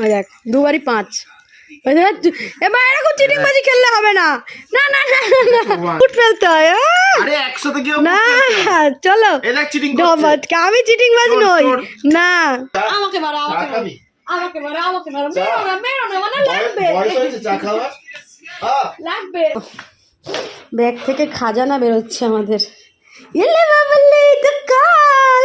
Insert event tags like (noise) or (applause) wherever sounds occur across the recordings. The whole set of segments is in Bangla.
ওই দেখ দুবারই পাঁচ। ওই এবার এরকম চিটিং বাজি খেললে হবে না। না না না ফুট ফেলতে হয় না চলো। আমি চিটিং বাজ নই। না। আমাকে মারো আমাকে মারো আমাকে মারো মেরো। না মেরো না মানে লাগবে। বয়স হয়েছে চা খাওয়া হ্যাঁ লাগবে। ব্যাগ থেকে খাজানা বেরোচ্ছে আমাদের। এলে বাবলি তো কাল।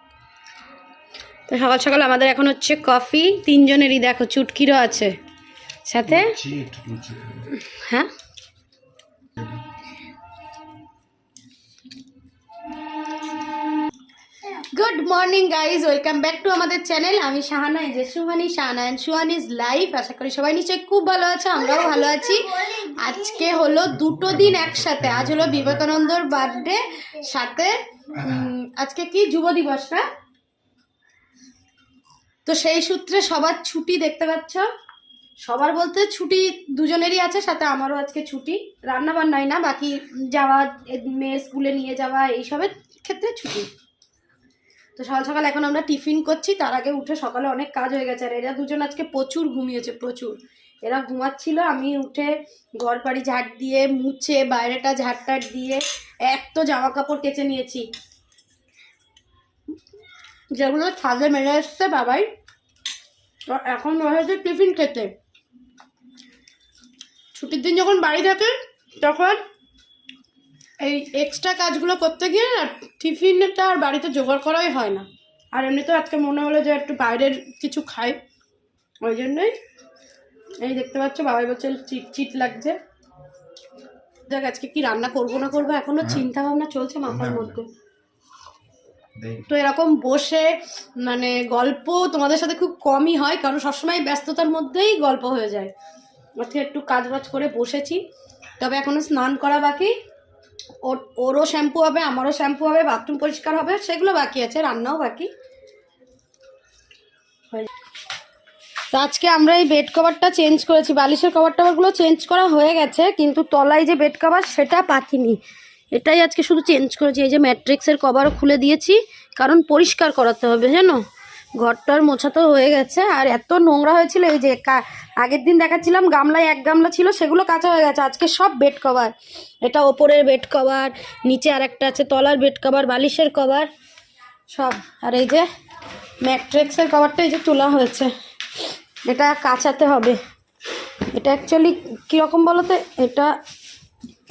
তো সকাল সকাল আমাদের এখন হচ্ছে কফি তিনজনেরই দেখো চুটকিরও আছে। সাথে? হ্যাঁ? Good morning guys welcome back to আমাদের চ্যানেল আমি শাহানা এই যে সুহানি শাহানা অ্যান্ড সুহানিজ লাইফ আশা করি সবাই নিশ্চয়ই খুব ভালো আছে আমরাও ভালো আছি। আজকে হলো দুটো দিন একসাথে। আজ হলো বিবেকানন্দর বার্থডে সাথে আজকে কি? যুব দিবস না? তো সেই সূত্রে সবার ছুটি দেখতে পাচ্ছ। সবার বলতে ছুটি দুজনেরই আছে, সাথে আমারও আজকে ছুটি। রান্না বান্নাই না, বাকি যাওয়া মেয়ে স্কুলে নিয়ে যাওয়া, এইসবের ক্ষেত্রে ছুটি। তো সকাল সকাল এখন আমরা টিফিন করছি, তার আগে উঠে সকালে অনেক কাজ হয়ে গেছে, আর এরা দুজন আজকে প্রচুর ঘুমিয়েছে, প্রচুর। এরা ঘুমাচ্ছিল, আমি উঠে ঘর বাড়ি ঝাড় দিয়ে, মুছে, বাইরেটা ঝাড় টাড় দিয়ে, এক তো জামা কাপড় কেচে নিয়েছি। যেগুলো ছাদে মেরে এসছে বাবাই। তো এখন বসেছে টিফিন খেতে। ছুটির দিন যখন বাড়ি থাকে তখন এই এক্সট্রা কাজগুলো করতে গিয়ে না টিফিনটা আর বাড়িতে জোগাড় করাই হয় না। আর এমনিতেও আজকে মনে হলো যে একটু বাইরের কিছু খাই। ওই জন্যই এই দেখতে পাচ্ছ বাবাই বলছে চিট চিট লাগছে। দেখ আজকে কি রান্না করব না করব এখনও চিন্তা ভাবনা চলছে মাথার মধ্যে। তো এরকম বসে মানে গল্প তোমাদের সাথে খুব কমই হয়, কারণ সবসময় ব্যস্ততার মধ্যেই গল্প হয়ে যায়। আজকে একটু কাজ বাজ করে বসেছি, তবে এখনও স্নান করা বাকি। ওর, ওরও শ্যাম্পু হবে, আমারও শ্যাম্পু হবে, বাথরুম পরিষ্কার হবে, সেগুলো বাকি আছে, রান্নাও বাকি। তো আজকে আমরা এই বেড কভারটা চেঞ্জ করেছি, বালিশের কভার টভারগুলো চেঞ্জ করা হয়ে গেছে, কিন্তু তলায় যে বেড কভার সেটা পাখিনি। এটাই আজকে শুধু চেঞ্জ করেছি। এই যে ম্যাট্রিক্সের কভারও খুলে দিয়েছি, কারণ পরিষ্কার করাতে হবে, জানো? ঘরটার মোছা তো হয়ে গেছে, আর এত নোংরা হয়েছিল এই যে আগের দিন দেখাচ্ছিলাম, গামলায় এক গামলা ছিল, সেগুলো কাঁচা হয়ে গেছে। আজকে সব বেড কভার এটা ওপরের বেড কভার নিচে আর একটা আছে, তলার বেড কভার বালিশের কভার সব। আর এই যে ম্যাট্রিক্সের কভারটা এই যে তোলা হয়েছে। এটা কাঁচাতে হবে। এটা অ্যাকচুয়ালি কীরকম বলো তো এটা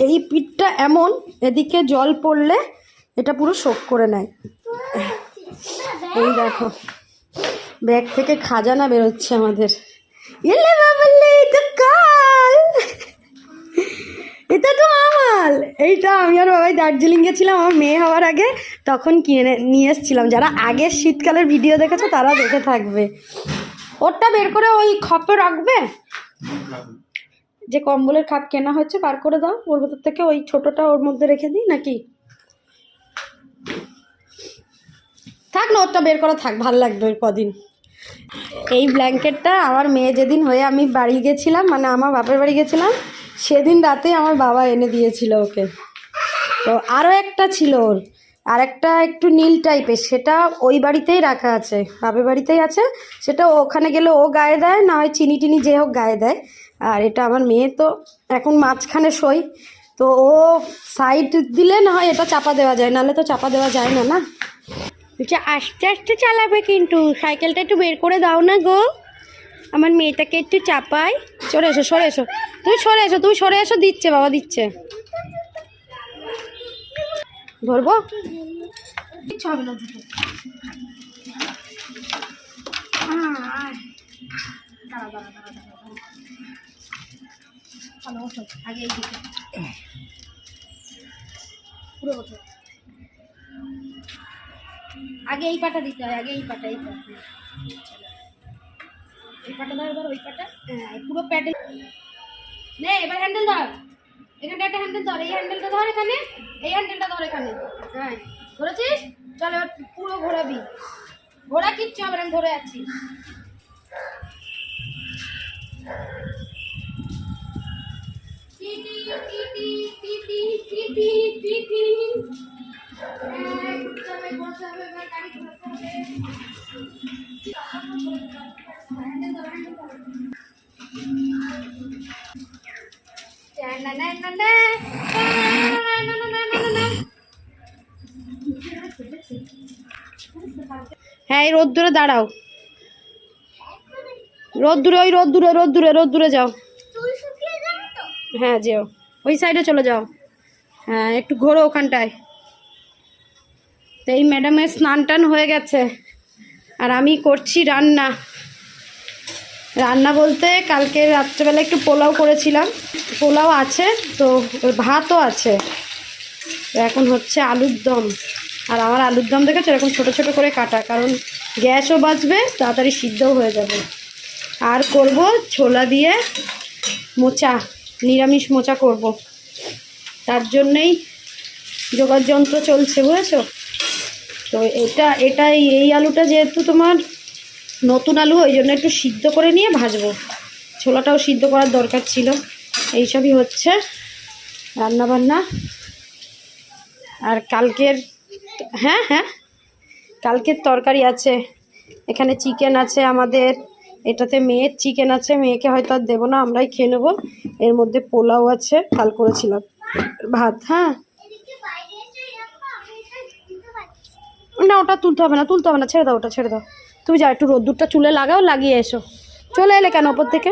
এই পিঠটা এমন, এদিকে জল পড়লে এটা পুরো শোক করে নেয়। এই দেখো, ব্যাগ থেকে খাজানা বেরোচ্ছে আমাদের। এলে এটা তো আমার এইটা আমি আর বাবাই দার্জিলিং গেছিলাম, আমার মেয়ে হওয়ার আগে। তখন কিনে, নিয়ে এসেছিলাম। যারা আগের শীতকালের ভিডিও দেখেছ, তারা দেখে থাকবে। ওরটা বের করে ওই খপে রাখবে? যে কম্বলের খাপ কেনা হচ্ছে বার করে দাও। ওর ভেতর থেকে ওই ছোটটা ওর মধ্যে রেখে দিই, নাকি? থাক না, ওরটা বের করা থাক, ভালো লাগবে ওই কদিন। এই ব্ল্যাঙ্কেটটা আমার মেয়ে যেদিন হয়ে আমি বাড়ি গেছিলাম মানে আমার বাপের বাড়ি গেছিলাম, সেদিন রাতে আমার বাবা এনে দিয়েছিল ওকে। তো আরও একটা ছিল ওর, আর একটা একটু নীল টাইপের, সেটা ওই বাড়িতেই রাখা আছে, বাপের বাড়িতেই আছে, সেটা ওখানে গেলে ও গায়ে দেয়, না হয় চিনি টিনি যে হোক গায়ে দেয়। আর এটা আমার মেয়ে তো এখন মাঝখানে সই তো ও সাইড দিলে না হয় এটা চাপা দেওয়া যায় নাহলে তো চাপা দেওয়া যায় না না? বলছে আস্তে আস্তে চালাবে কিন্তু সাইকেলটা একটু বের করে দাও না গো। আমার মেয়েটাকে একটু চাপাই। সরে এসো সরে এসো। তুমি সরে এসো তুমি সরে এসো দিচ্ছে বাবা দিচ্ছে। ধরবো? না দুটো ওঠো, আগে এই দিকে। পুরো ওঠো। আগে এই পাটা দিতে হয়, আগে এই পাটা এই পাটা। এই পাটা ধর এবার ওই পাটা। হ্যাঁ পুরো প্যাডেল নে, এবার হ্যান্ডেল ধর। এখানটা একটা হ্যান্ডেল ধর, এই হ্যান্ডেলটা ধর এখানে, এই হ্যান্ডেলটা ধর এখানে। হ্যাঁ ধরেছিস? চল এবার পুরো ঘোরাবি। ঘোরা কিচ্ছু হবে না ধরে আছি। হ্যাঁ এই রোদ দূরে দাঁড়াও। রোদ দূরে ওই রোদ দূরে রোদ দূরে রোদ দূরে যাও। হ্যাঁ যেও। ওই সাইডে চলে যাও। হ্যাঁ একটু ঘোরো ওখানটায়। তো এই ম্যাডামের স্নান টান হয়ে গেছে। আর আমি করছি রান্না। রান্না বলতে কালকে রাত্রেবেলা একটু পোলাও করেছিলাম। পোলাও আছে, তো ভাতও আছে। তো এখন হচ্ছে আলুর দম। আর আমার আলুর দম দেখেছ? এরকম ছোটো ছোটো করে কাটা। কারণ গ্যাসও বাঁচবে তাড়াতাড়ি সিদ্ধও হয়ে যাবে। আর করব ছোলা দিয়ে মোচা। নিরামিষ মোচা করব। তার জন্যেই যোগার যন্ত্র চলছে, বুঝেছ? তো এটা এটা এই- আলুটা যেহেতু তোমার নতুন আলু, ওই জন্য একটু সিদ্ধ করে নিয়ে ভাজবো। ছোলাটাও সিদ্ধ করার দরকার ছিল। এইসবই হচ্ছে রান্না বান্না আর কালকের হ্যাঁ হ্যাঁ কালকের তরকারি আছে। এখানে চিকেন আছে আমাদের। এটাতে মেয়ের চিকেন আছে, মেয়েকে হয়তো আর দেবো না, আমরাই খেয়ে নেব। এর মধ্যে পোলাও আছে, কাল করেছিলাম। ভাত হ্যাঁ? না, ওটা তুলতে হবে না, তুলতে হবে না, ছেড়ে দাও ওটা, ছেড়ে দাও। তুমি যাও একটু রোদ্দুরটা চুলে লাগাও, লাগিয়ে এসো। চলে এলে কেন ওপর থেকে?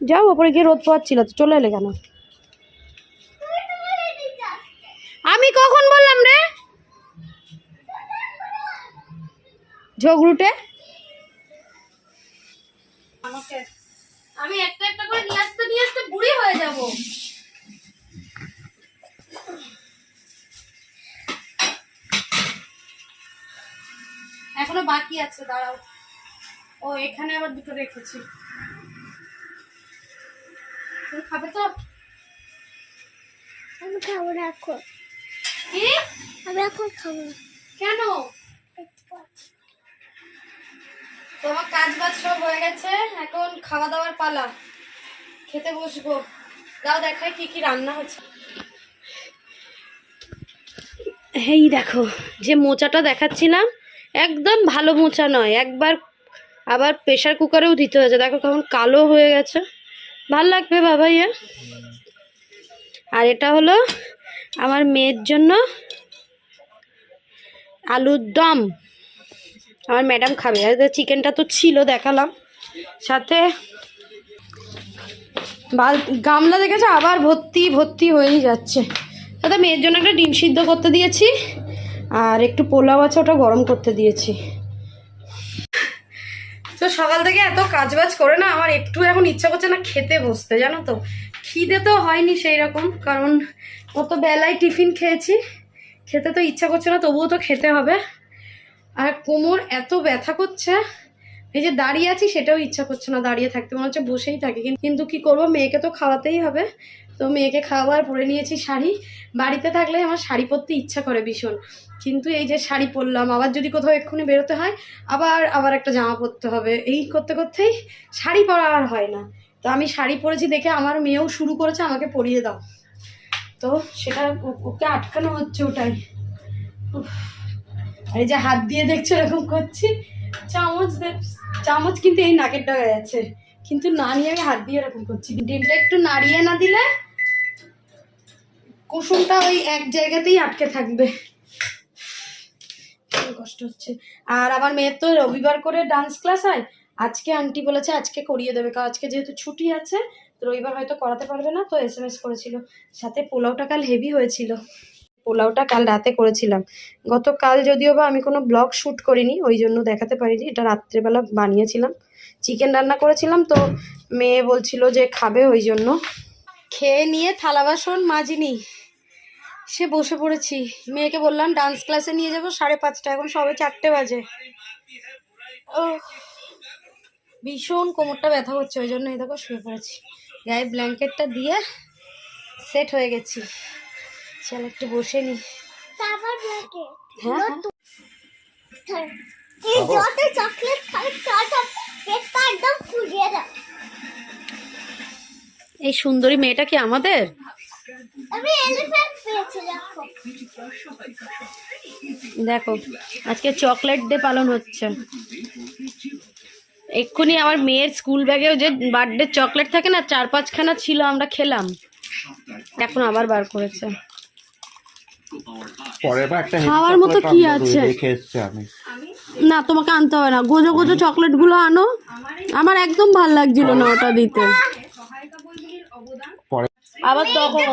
যাও, ওপরে গিয়ে রোদ পাচ্ছিল তো, চলে এলে কেন? আমি কখন বললাম রে? ঝগড়ুটে? আমাকে। আমি একটা একটা করে নিয়ে আসতে নিয়ে আসতে বুড়ি হয়ে যাব। এখনও বাকি আছে দাঁড়াও। ও এখানে আবার দুটো রেখেছি। খাবে তো? আমি খাব না এখন। কি? আমি এখন খাব কেন? তোমার কাজ বাজ সব হয়ে গেছে, এখন খাওয়া দাওয়ার পালা। খেতে বসবো। দাও দেখাই কি কি রান্না হচ্ছে। এই দেখো, যে মোচাটা দেখাচ্ছিলাম, একদম ভালো মোচা নয়, একবার আবার প্রেশার কুকারেও দিতে হয়েছে। দেখো কেমন কালো হয়ে গেছে। ভালো লাগবে বাবা ইয়ে। আর এটা হলো আমার মেয়ের জন্য আলুর দম। আমার ম্যাডাম খাবে। আর চিকেনটা তো ছিল, দেখালাম। সাথে গামলা দেখেছে? আবার ভর্তি ভর্তি হয়েই যাচ্ছে। দাদা মেয়ের জন্য একটা ডিম সিদ্ধ করতে দিয়েছি, আর একটু পোলাও আছে, ওটা গরম করতে দিয়েছি। তো সকাল থেকে এত কাজবাজ করে না, আমার একটু এখন ইচ্ছা করছে না খেতে বসতে, জানো তো? খিদে তো হয়নি সেই রকম কারণ অত বেলায় টিফিন খেয়েছি। খেতে তো ইচ্ছা করছে না, তবুও তো খেতে হবে। আর কোমর এত ব্যথা করছে, এই যে দাঁড়িয়ে আছি সেটাও ইচ্ছা করছে না দাঁড়িয়ে থাকতে, মনে হচ্ছে বসেই থাকি কিন্তু কি করব, মেয়েকে তো খাওয়াতেই হবে। তো মেয়েকে খাওয়াবার পরে নিয়েছি শাড়ি। বাড়িতে থাকলে আমার শাড়ি পরতে ইচ্ছা করে ভীষণ। কিন্তু এই যে শাড়ি পরলাম, আবার যদি কোথাও এক্ষুনি বেরোতে হয়, আবার আবার একটা জামা পরতে হবে। এই করতে করতেই শাড়ি পরা আর হয় না। তো আমি শাড়ি পরেছি দেখে আমার মেয়েও শুরু করেছে, আমাকে পরিয়ে দাও। তো সেটা ওকে আটকানো হচ্ছে ওটাই। এই যে হাত দিয়ে দেখছ এরকম করছি। চামচ চামচ কিন্তু এই নাকের ডগায় আছে। কিন্তু না নিয়ে আমি হাত দিয়ে এরকম করছি। ডিমটা একটু নাড়িয়ে না দিলে কুসুমটা ওই এক জায়গাতেই আটকে থাকবে। কষ্ট হচ্ছে। আর আমার মেয়ের তো রবিবার করে ডান্স ক্লাস হয়। আজকে আন্টি বলেছে আজকে করিয়ে দেবে। কারণ আজকে যেহেতু ছুটি আছে, তো রবিবার হয়তো করাতে পারবে না, তো এস এম এস করেছিল। সাথে পোলাওটা কাল হেভি হয়েছিল। পোলাওটা কাল রাতে করেছিলাম। গতকাল যদিও বা আমি কোনো ব্লগ শ্যুট করিনি, ওই জন্য দেখাতে পারিনি। এটা রাত্রেবেলা বানিয়েছিলাম। চিকেন রান্না করেছিলাম তো মেয়ে বলছিল যে খাবে ওই জন্য। খেয়ে নিয়ে থালা বাসন মাজিনি। সে বসে পড়েছি। মেয়েকে বললাম ডান্স ক্লাসে নিয়ে যাব, সাড়ে পাঁচটা। এখন সবে চারটে বাজে। ও ভীষণ কোমরটা ব্যথা করছে, ওই জন্য এই দেখো শুয়ে পড়েছি। গায়ে ব্ল্যাঙ্কেটটা দিয়ে সেট হয়ে গেছি। চল একটু বসে নি। ব্ল্যাকে হ্যাঁ এই সুন্দরী মেয়েটা কি আমাদের? আমি এলিফ্যান্ট পেয়েছি দেখো। দেখো আজকে চকলেট ডে পালন হচ্ছে। এক্ষুনি আমার মেয়ের স্কুল ব্যাগেও যে বার্থডে চকলেট থাকে না চার পাঁচখানা ছিল আমরা খেলাম। এখন আবার বার করেছে। খাওয়ার মতো কি আছে? না তোমাকে আনতে হবে না। গোজো গোজো চকলেটগুলো আনো। আমার একদম ভালো লাগছিল না ওটা দিতে। আবার তখন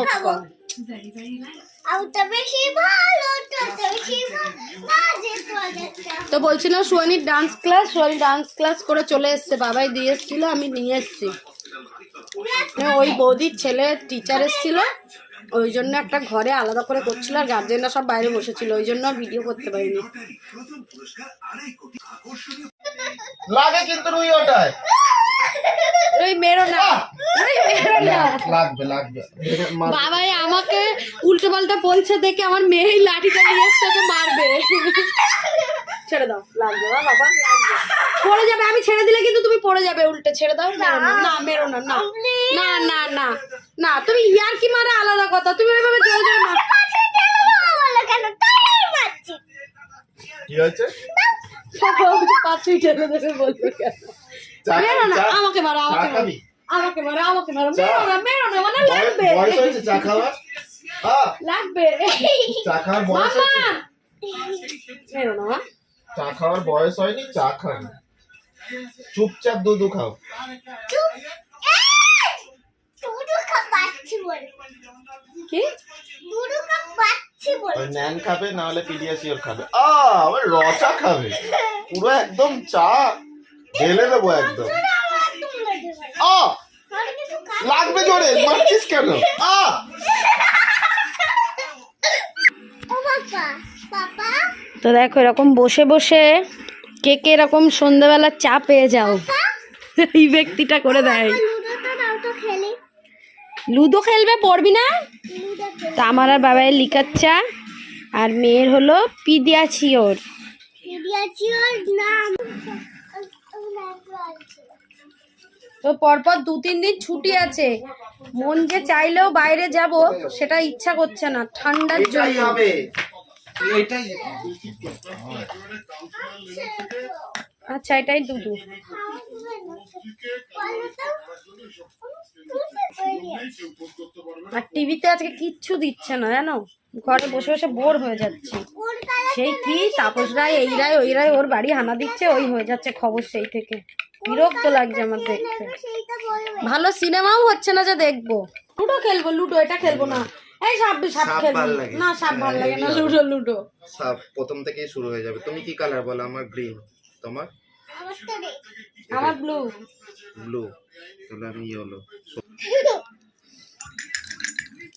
তো বলছিলাম সোয়ানির dance class Swani dance class করে চলে এসছে। বাবাই দিয়ে এসেছিল আমি নিয়ে এসেছি। হ্যাঁ, ওই বৌদির ছেলে টিচার এসেছিল। ওই জন্য একটা ঘরে আলাদা করে করছিল আর গার্জেনরা সব বাইরে বসেছিল ওই জন্য ভিডিও করতে পারিনি। লাগে কিন্তু রুই ওটায়। ওই মেরো না ওই মেরো না। লাগবে লাগবে। আমাকে উল্টো পাল্টা বলছে দেখে আমার মেয়ে লাঠিটা নিয়ে ওকে মারবে। ছেড়ে দাও লাগবে বা বাবা লাগবে। পড়ে যাবে আমি ছেড়ে দিলে কিন্তু তুমি পড়ে যাবে উল্টে ছেড়ে দাও না না মেরো না না। না না না না তুমি ইয়ার কি মারা আলাদা কথা তুমি ওইভাবে জোরে জোরে মার বলো কেন কি হয়েছে? পাঁচই ছেড়ে দেবে বলবে কেন? মেরো না আমাকে মারো আমাকে মারো আমাকে মারো আমাকে মারো চা? মেরো না মেরো না মানে লাগবে। বয়স হয়েছে চা খাওয়ার? লাগবে। চা খাওয়ার বয়স হয়েছে মেরো না মা। চা খাওয়ার বয়স হয়নি চা খান। চুপচাপ দুধু খাও। চুপ। দুধু কাপ পাচ্ছি বলে। কি? ন্যান খাবে না হলে পিডিয়াশিওর খাবে। আ আবার রচা খাবে। পুরো একদম চা। ঢেলে দেবো একদম। আ! লাগবে জোরে মারছিস কেন? আ! ও বাবা বাবা। তো দেখো এরকম বসে বসে কে কে এরকম সন্ধ্যাবেলা চা পেয়ে যাও। (laughs) এই ব্যক্তিটা করে দেয়। লুডোটা দাও তো খেলি। লুডো খেলবে পড়বি না? তা আমার আর বাবাই লিকার চা আর মেয়ের হলো পিডিয়াচিওর। তো পরপর দু তিন দিন ছুটি আছে। মন যে চাইলেও বাইরে যাব সেটা ইচ্ছা করছে না ঠান্ডার জন্য। হবে। আচ্ছা এটাই দুধু। আর টিভিতে আজকে কিচ্ছু দিচ্ছে না, জানো? ঘরে বসে বসে বোর হয়ে যাচ্ছি। সেই কি? তাপস রায় এই রায় ওই রায় ওর বাড়ি হানা দিচ্ছে, ওই হয়ে যাচ্ছে খবর সেই থেকে। বিরক্ত লাগছে আমার দেখতে। ভালো সিনেমাও হচ্ছে না যে দেখব। লুডো খেলব, লুডো, এটা খেলব না। এই সাপ সাপ সাপ খেলব। না সাপ ভালো লাগে না লুডো লুডো। সব প্রথম থেকেই শুরু হয়ে যাবে। তুমি কি কালার বলো? আমার গ্রিন তোমার? আমার ব্লু ব্লু তাহলে আমি ইয়েলো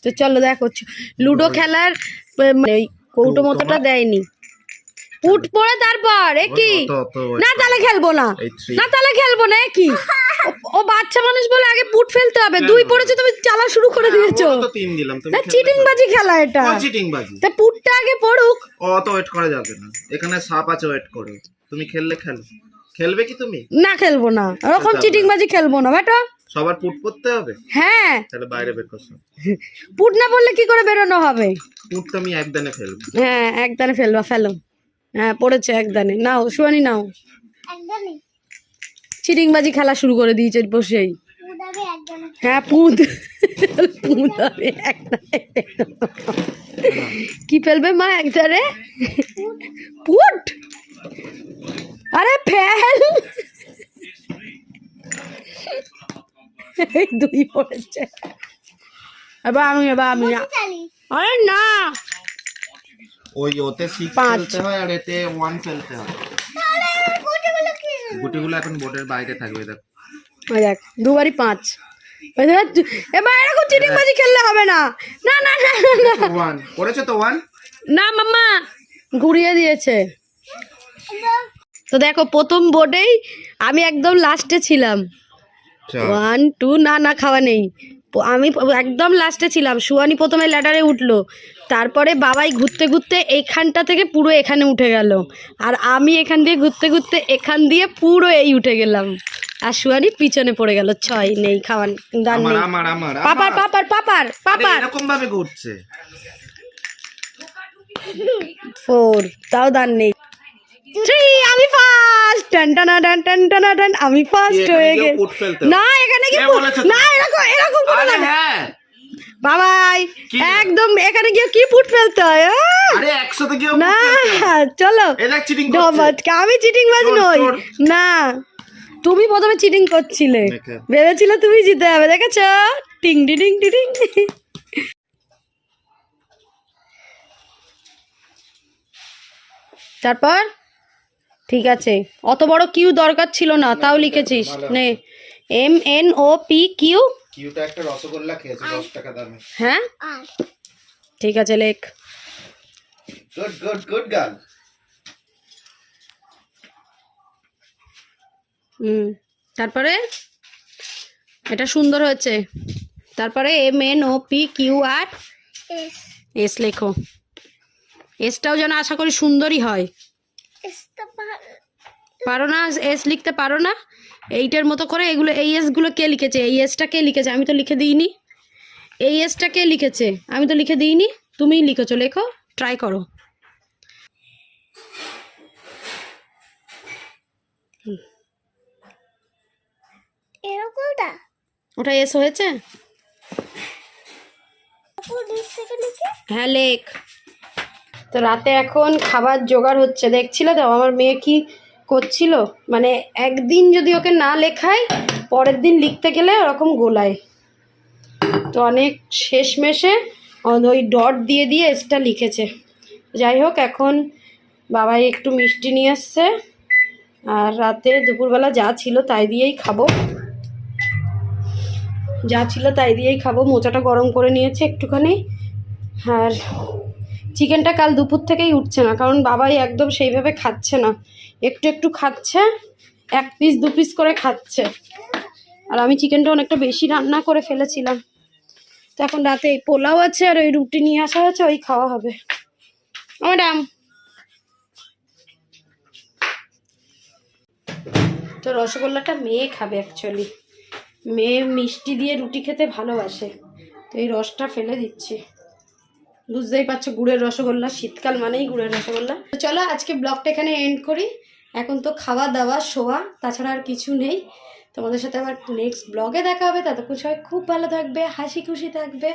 তো চলো দেখো লুডো খেলার মানে কৌটো মতোটা দেয়নি। উঠ পরে তারপর এ কি? না তাহলে খেলব না। না তাহলে খেলব না এ কি? ও- বাচ্চা মানুষ বলে আগে পুট ফেলতে হবে। দুই পড়েছে তুমি চালা শুরু করে দিয়েছ। তো তিন দিলাম তুমি না চিটিং বাজি খেলা এটা। চিটিং বাজি তা পুটটা আগে পড়ুক। অত ওয়েট করা যাবে না। এখানে সাপ আছে ওয়েট করো। তুমি খেললে খেলো। খেলবে কি তুমি? না খেলব না। ওরকম চিটিং বাজি খেলব না বেটা সবার পুট করতে হবে? হ্যাঁ। তাহলে বাইরে বের করছ পুট না পড়লে কি করে বেরোনো হবে? পুট তো আমি একদানে ফেলব। হ্যাঁ একদানে ফেলবা ফেলো। হ্যাঁ পড়েছে একদানে। নাও শুয়ানি নাও। চিটিংবাজি খেলা শুরু করে দিয়েছে বসেই। হ্যাঁ পুঁত পুঁত হবে একদানে। কি ফেলবে মা একদারে পুট। আরে ফেল। দুই পড়েছে। এবার আমি এবার আমি আরে না। ওই ওতে সিক্স। ফেলতে হয় আর এতে ওয়ান ফেলতে হয়। গুটিগুলো এখন বোর্ডের বাইরে থাকবে দেখো। ওই দেখ দুবারই পাঁচ। ওই দেখ, দু- এবার এরকম চিটিং বাজি খেললে হবে না। না না না না, না। ওয়ান করেছ তো ওয়ান না মাম্মা ঘুরিয়ে দিয়েছে। তো দেখো প্রথম বোর্ডেই আমি একদম লাস্টে ছিলাম। ওয়ান টু না না খাওয়া নেই। আমি একদম লাস্টে ছিলাম। সুয়ানি প্রথমে ল্যাডারে উঠল। তারপরে বাবাই ঘুরতে ঘুরতে এইখানটা থেকে পুরো এখানে উঠে গেল। আর আমি এখান দিয়ে ঘুরতে ঘুরতে এখান দিয়ে পুরো এই উঠে গেলাম। আর সুয়ানি পিছনে পড়ে গেল। ছয় নেই খাওয়ান দান নেই। পাপার পাপার পাপার পাপার। এরকম ভাবে ঘুরছে। ফোর তাও দান নেই। থ্রি আমি ফার্স্ট টান টানা টান টান টানা টান আমি ফার্স্ট হয়ে গেছি। না এখানে কি না এরকম এরকম কোনো আরে না। হ্যাঁ। বাবাই একদম এখানে গিয়ে কি পুট ফেলতে হয় না। চলো। আমি চিটিং বাজ নই। না তুমি প্রথমে চিটিং করছিলে। ভেবেছিলে তুমি জিতে যাবে দেখেছ? টিং টিং টিং। তারপর? ঠিক আছে। অত বড় কিউ দরকার ছিল না তাও লিখেছিস। নে। M N O P Q? কিউটা একটা রসগোল্লা খেয়েছে দশ টাকা দামে। হ্যাঁ? ঠিক আছে লেখ। গুড গুড গুড গার্ল হুম। তারপরে? এটা সুন্দর হয়েছে। তারপরে M N O P Q আর? এস। এস লেখো। এসটাও যেন আশা করি সুন্দরই হয়। পারো না এস লিখতে পারো না? এইটার মতো করে এগুলো এই এসগুলো কে লিখেছে? এই এসটা কে লিখেছে? আমি তো লিখে দিইনি। এই এসটা কে লিখেছে? আমি তো লিখে দিইনি। তুমিই লিখেছো লেখো ট্রাই করো। এরকমটা? ওটা এস হয়েছে? হ্যাঁ লেখ। তো রাতে এখন খাবার জোগাড় হচ্ছে। দেখছিলে তো, আমার মেয়ে কি করছিল? মানে একদিন যদি ওকে না লেখায় পরের দিন লিখতে গেলে ওরকম গোলায়। তো অনেক শেষমেশে ওই ডট দিয়ে দিয়ে এসটা লিখেছে। যাই হোক, এখন বাবাই একটু মিষ্টি নিয়ে এসছে। আর রাতে দুপুরবেলা যা ছিল তাই দিয়েই খাব। যা ছিল তাই দিয়েই খাব। মোচাটা গরম করে নিয়েছে একটুখানি। আর চিকেনটা কাল দুপুর থেকেই উঠছে না, কারণ বাবাই একদম সেইভাবে খাচ্ছে না। একটু একটু খাচ্ছে, এক পিস দু পিস করে খাচ্ছে। আর আমি চিকেনটা অনেকটা বেশি রান্না করে ফেলেছিলাম। তো এখন রাতে এই পোলাও আছে আর ওই রুটি নিয়ে আসা হয়েছে, ওই খাওয়া হবে। ম্যাডাম। তো রসগোল্লাটা মেয়ে খাবে অ্যাকচুয়ালি মেয়ে মিষ্টি দিয়ে রুটি খেতে ভালোবাসে। তো এই রসটা ফেলে দিচ্ছি। বুঝতেই পারছ, গুড়ের রসগোল্লা, শীতকাল মানেই গুড়ের রসগোল্লা। তো চলো, আজকে ব্লগটা এখানে এন্ড করি। এখন তো খাওয়া দাওয়া, শোয়া, তাছাড়া আর কিছু নেই। তোমাদের সাথে আবার নেক্সট ব্লগে দেখা হবে। ততক্ষণ সবাই খুব ভালো থাকবে, হাসি খুশি থাকবে।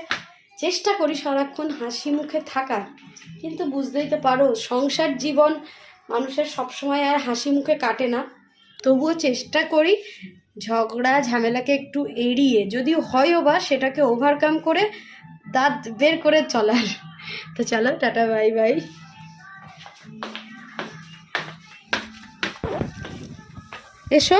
চেষ্টা করি সারাক্ষণ হাসি মুখে থাকার। কিন্তু বুঝতেই তো পারো, সংসার জীবন মানুষের সবসময় আর হাসি মুখে কাটে না। তবুও চেষ্টা করি ঝগড়া, ঝামেলাকে একটু এড়িয়ে যদি হয়ও বা সেটাকে ওভারকাম করে দাঁত বের করে চলার। তো চলো টাটা বাই বাই। এসো।